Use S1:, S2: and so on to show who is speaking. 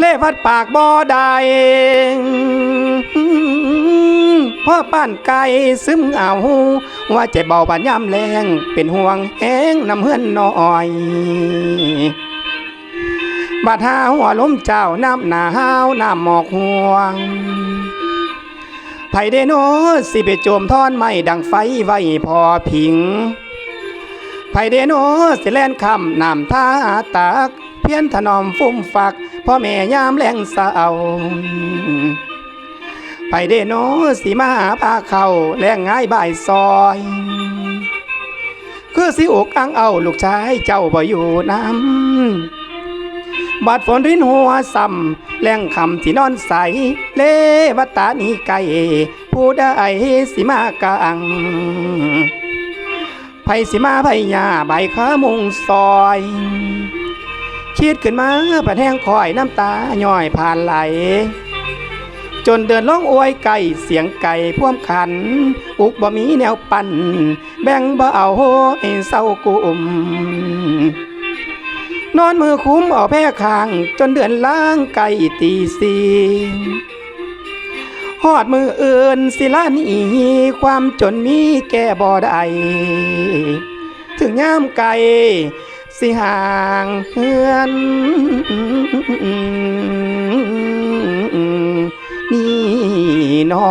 S1: เล่วัดปากบ่อได้พ่อป้านไก่ซึมเอาว่าเจ็บเบาบานย่ำแรงเป็นห่วงแห้งน้ำเฮือนน้อยบาดหาหัวล้มเจ้าน้ำหนาวน้ำหมอกห่วงไผเดโนสิไปโจมทอนไม่ดังไฟไว้พอพิงไผเดโนสิแล่นคำน้ำท่าตัก พียนถนอมฟุ่มฝักพ่อแม่ยามแรงเศร้าไผเดโนสิมาพาเข้าแรงง่ายบ่ายซอย คือสิอกอังเอาลูกชายเจ้าบ่อยู่น้ำบาดฝนรินหัวซ้ำแรงคำที่นอนใส เลวัตตานีไก่ผู้ใดสิมากอังไผสิมาไผยาใบขามุงซอย คิดขึ้นมาประแทงคอยน้ำตาย่อยผ่านไหล จนเดินล่องอวยไก่เสียงไก่พ่วมขัน อุกบ่มีแนวปั่นแบ่งบ่เอาให้เศร้ากุมนอนมือคุ้มเอาแพ้คาง จนเดือนล้างไก่ตีสีหอดมือเอื่นสิลานีความจนมีแก่บ่ได้ถึงย่ามไก่ สิห่างเฮือนนี่นอ